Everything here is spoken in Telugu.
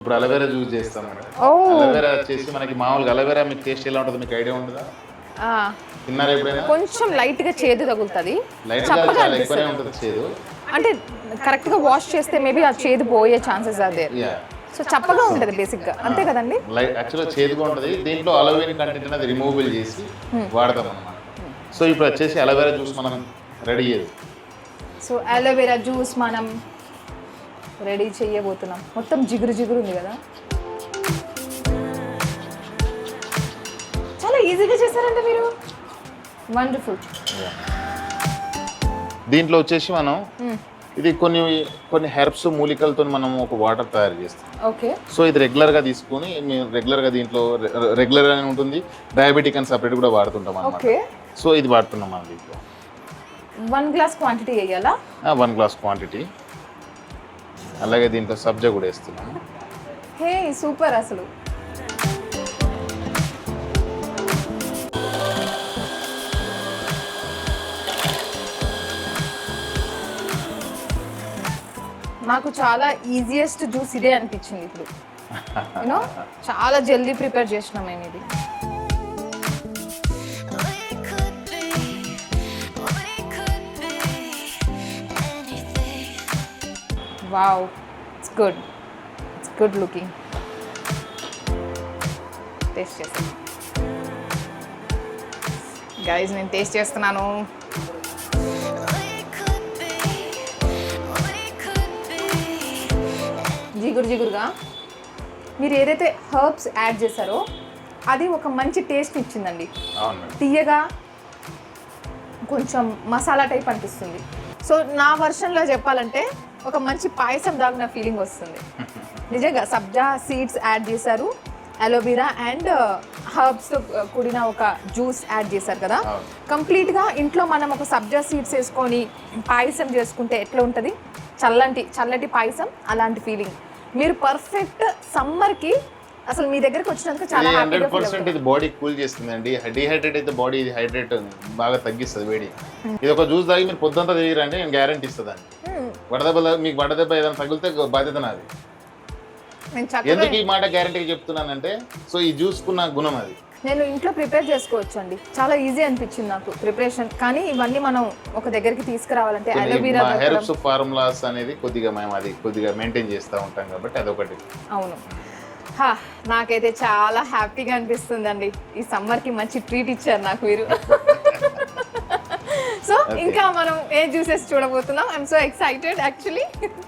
ఇప్పుడు అలవేరా జ్యూస్ చేస్తాం అలవేరా వచ్చేసి మనకి మామూలుగా అలవేరా మీకు టేస్ట్ ఎలా ఉంటుంది మీకు ఐడియా ఉంటుందా? ఆ, తిన్నారా ఎప్పుడైనా? కొంచెం లైట్గా చేదు తగులుతుంది. లైట్ చాలా ఎక్కువనే ఉంటుంది చేదు. అంటే కరెక్ట్గా వాష్ చేస్తే మేబీ ఆ చేదు పోయే ఛాన్సెస్ అదే సో చప్పగా ఉంటుంది బేసిక్గా. అంతే కదండి? యాక్చువల్గా చేదుగా ఉంటుంది. దీంట్లో అలవేరా కంటెంట్ అనేది రిమూవబుల్ చేసి వాడతాం అన్నమాట. సో ఇప్పుడు వచ్చేసి అలవేరా జ్యూస్ మనం రెడీ చేయాలి సో అలోవెరా జ్యూస్ మనం రెడీ చేయబోతున్నాం. మొత్తం జిగురు జిగురు ఉంది కదా? చాలా ఈజీగా చేశారంటే మీరు. వండర్ఫుల్ దీంట్లో వచ్చేసి మనం ఇది కొన్ని కొన్ని హెర్బ్స్ మూలికలతో మనం ఒక వాటర్ తయారు చేస్తాం. ఓకే. సో ఇది రెగ్యులర్గా తీసుకొని మేము రెగ్యులర్గా దీంట్లో రెగ్యులర్ అని ఉంటుంది. డయాబెటిక్ అని సపరేట్ కూడా వాడుతుంటాం అన్నమాట. ఓకే. సో ఇది వాడుతున్నాం మనం దీంట్లో. వన్ గ్లాస్ క్వాంటిటీ వేయాలా? వన్ గ్లాస్ క్వాంటిటీ అలాగే దీంట్లో సబ్జా కూడా వేస్తున్నాను హే సూపర్ అసలు. నాకు చాలా ఈజియెస్ట్ జ్యూస్ ఇదే అనిపించింది ఇప్పుడు. యూనో చాలా జల్దీ ప్రిపేర్ చేసినాం మేము ఇది. Wow it's good it's good looking taste చేస్తాను. గైజ్ నేను టేస్ట్ చేస్తున్నాను. జిగురు జిగురుగా. మీరు ఏదైతే హర్బ్స్ యాడ్ చేశారో అది ఒక మంచి టేస్ట్ ఇచ్చిందండి. తీయగా కొంచెం మసాలా టైప్ అనిపిస్తుంది. సో నా వర్షన్లో చెప్పాలంటే ఒక మంచి పాయసం దాగిన ఫీలింగ్ వస్తుంది. నిజంగా సబ్జా సీడ్స్ యాడ్ చేశారు అలోవెరా అండ్ హర్బ్స్తో కూడిన ఒక జ్యూస్ యాడ్ చేశారు కదా. కంప్లీట్గా ఇంట్లో మనం ఒక సబ్జా సీడ్స్ వేసుకొని పాయసం చేసుకుంటే ఎట్లా ఉంటుంది? చల్లంటి చల్లటి పాయసం అలాంటి ఫీలింగ్ మీరు పర్ఫెక్ట్ సమ్మర్కి అసలు మీ దగ్గరికి వచ్చినందుకు చాలా హండ్రెడ్ పర్సెంట్ ఇది బాడీ కూల్ చేస్తుంది అండి డిహైడ్రేట్ అయితే బాడీ ఇది హైడ్రేట్ బాగా తగ్గిస్తుంది వేడి. ఇది ఒక జ్యూస్ తాగి మీరు పొద్దుంతా తీయరండి నేను గ్యారంటీ ఇస్తుందండి వడదెబ్బ మీకు వడదెబ్బ ఏదైనా తగిలితే బాధ్యత నాది. ఎందుకు ఈ మాట గ్యారంటీ చెప్తున్నానంటే సో ఈ జ్యూస్ కున్న గుణం అది. నేను ఇంట్లో ప్రిపేర్ చేసుకోవచ్చు అండి చాలా ఈజీ అనిపించింది నాకు ప్రిపరేషన్ కానీ ఇవన్నీ మనం ఒక దగ్గరికి తీసుకురావాలంటే అలోవీరా హెర్బ్స్ ఫార్ములాస్ అనేది కొద్దిగా మేము అది కొద్దిగా మెయింటైన్ చేస్తూ ఉంటాం కాబట్టి అదొకటి. అవును. నాకైతే చాలా హ్యాపీగా అనిపిస్తుందండి. ఈ సమ్మర్కి మంచి ట్రీట్ ఇచ్చారు నాకు మీరు. సో ఇంకా మనం ఏ జ్యూసెస్ చూడబోతున్నాం? I'm so excited actually